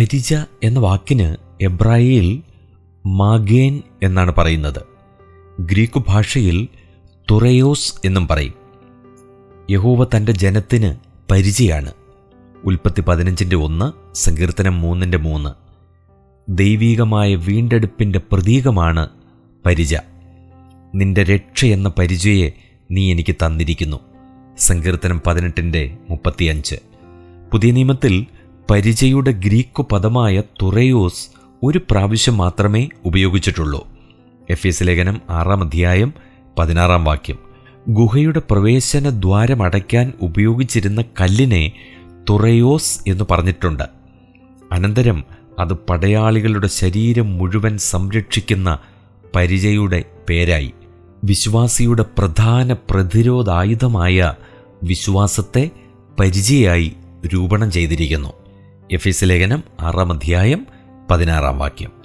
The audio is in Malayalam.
പരിച എന്ന വാക്കിന് എബ്രായയിൽ മാഗേൻ എന്നാണ് പറയുന്നത്. ഗ്രീക്ക് ഭാഷയിൽ തുറയോസ് എന്നും പറയും. യഹോവ തന്റെ ജനത്തിന് പരിചയാണ്. ഉൽപ്പത്തി പതിനഞ്ചിന്റെ ഒന്ന് സങ്കീർത്തനം മൂന്നിന്റെ മൂന്ന്. ദൈവീകമായ വീണ്ടെടുപ്പിന്റെ പ്രതീകമാണ് പരിച. നിന്റെ രക്ഷ എന്ന പരിചയെ നീ എനിക്ക് തന്നിരിക്കുന്നു. സങ്കീർത്തനം പതിനെട്ടിന്റെ മുപ്പത്തിയഞ്ച്. പുതിയ നിയമത്തിൽ പരിചയുടെ ഗ്രീക്ക് പദമായ തുറയോസ് ഒരു പ്രാവശ്യം മാത്രമേ ഉപയോഗിച്ചിട്ടുള്ളൂ. എഫ് എസ് ലേഖനം ആറാം അധ്യായം പതിനാറാം വാക്യം. ഗുഹയുടെ പ്രവേശന ദ്വാരം അടയ്ക്കാൻ ഉപയോഗിച്ചിരുന്ന കല്ലിനെ തുറയോസ് എന്ന് പറഞ്ഞിട്ടുണ്ട്. അനന്തരം അത് പടയാളികളുടെ ശരീരം മുഴുവൻ സംരക്ഷിക്കുന്ന പരിചയുടെ പേരായി. വിശ്വാസിയുടെ പ്രധാന പ്രതിരോധായുധമായ വിശ്വാസത്തെ പരിചയായി രൂപണം ചെയ്തിരിക്കുന്നു. എഫ് എസ് ലേഖനം ആറാം അധ്യായം പതിനാറാം വാക്യം.